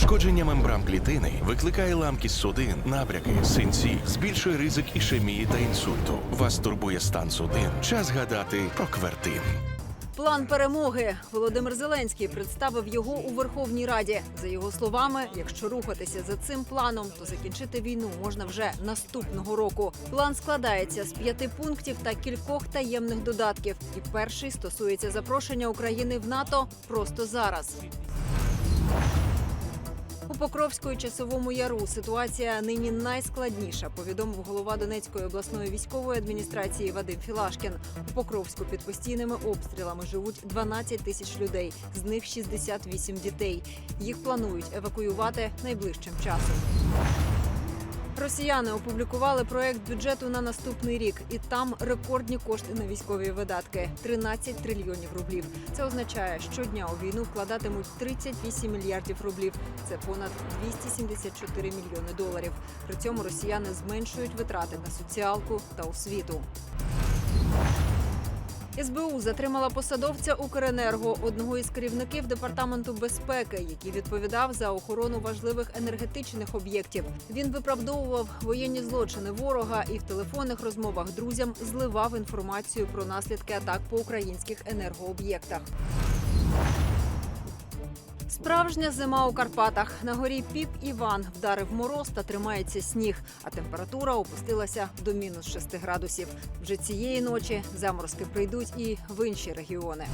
Пошкодження мембран клітини викликає ламкість судин, набряки, синці, збільшує ризик ішемії та інсульту. Вас турбує стан судин. Час гадати про квертин. План перемоги Володимир Зеленський представив його у Верховній Раді. За його словами, якщо рухатися за цим планом, то закінчити війну можна вже наступного року. План складається з п'яти пунктів та кількох таємних додатків. І перший стосується запрошення України в НАТО просто зараз. У Покровську часовому яру ситуація нині найскладніша. Повідомив голова Донецької обласної військової адміністрації Вадим Філашкін. У Покровську під постійними обстрілами живуть 12 тисяч людей, з них 68 дітей. Їх планують евакуювати найближчим часом. Росіяни опублікували проект бюджету на наступний рік, і там рекордні кошти на військові видатки 13 трильйонів рублів. Це означає, щодня у війну вкладатимуть 38 мільярдів рублів. Це понад 274 мільйони доларів. При цьому росіяни зменшують витрати на соціалку та освіту. СБУ затримала посадовця Укренерго, одного із керівників департаменту безпеки, який відповідав за охорону важливих енергетичних об'єктів. Він виправдовував воєнні злочини ворога і в телефонних розмовах друзям зливав інформацію про наслідки атак по українських енергооб'єктах. Справжня зима у Карпатах. На горі Піп Іван вдарив мороз та тримається сніг, а температура опустилася до мінус 6 градусів. Вже цієї ночі заморозки прийдуть і в інші регіони.